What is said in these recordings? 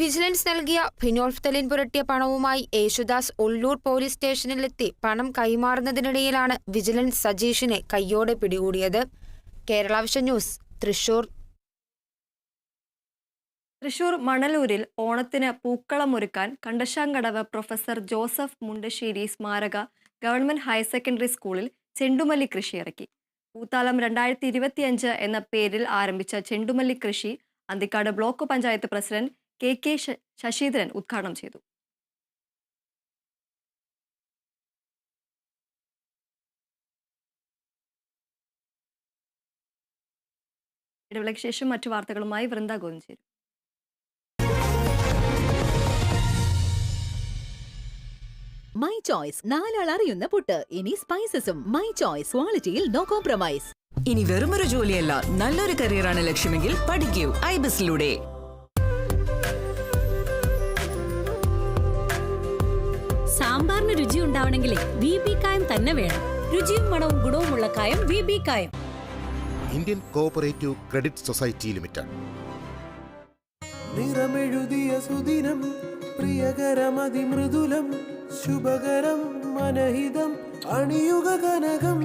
Vigilance നൽകിയ ഫിനോൾഫ്തലിൻ പുരട്ടിയ പണവുമായി Yesudas Ulloor police സ്റ്റേഷനിലെത്തി പണം കൈമാറുന്നതിനിടയിലാണ് വിജിലൻസ് സജീഷിനെ കയ്യോടെ പിടികൂടിയത്. കേരള ന്യൂസ് തൃശൂർ. തൃശൂർ മണലൂരിൽ ഓണത്തിന് പൂക്കളമൊരുക്കാൻ കണ്ടശാങ്കടവ് പ്രൊഫസർ ജോസഫ് മുണ്ടശ്ശേരി സ്മാരക ഗവൺമെന്റ് ഹയർ സെക്കൻഡറി സ്കൂളിൽ ചെണ്ടുമല്ലി കൃഷി ഇറക്കി. പൂത്താലം രണ്ടായിരത്തി ഇരുപത്തിയഞ്ച് എന്ന പേരിൽ ആരംഭിച്ച ചെണ്ടുമല്ലി കൃഷി Anthikad block panchayat president K. K. Sasheendran ഉദ്ഘാടനം ചെയ്തു. ഇടവേളയ്ക്ക് ശേഷം മറ്റു വാർത്തകളുമായി വൃന്ദ ഗോവിന്ദ് ചേരും. മൈ ചോയ്സ് നാലാൾ അറിയുന്ന പുട്ട്. ഇനി സ്പൈസസും മൈ ചോയ്സ് ക്വാളിറ്റിയിൽ നോ കോംപ്രമൈസ് ഇനി വെറുമൊരു ജോലിയല്ല നല്ലൊരു കരിയറാണ് ലക്ഷ്യമെങ്കിൽ പഠിക്കൂ. ഐബിസിലൂടെ സാമ്പാറിന് രുചി ഉണ്ടാവണമെങ്കിലേ വി ബി കായം തന്നെ വേണം. രുചിയും മണവും ഗുണവുമുള്ള കായം വി ബി കായം. Indian cooperative credit society limited. നിറമെഴുതിയ സുദിനം പ്രിയകരമതിമൃദുലം ശുഭകരം മനഹിതം അണിയുക കനകം.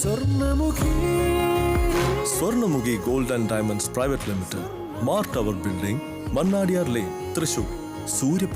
Swarnamukhi. Gold and diamonds private limited Mar tower building Mannadiyar lane Thrissur. Surya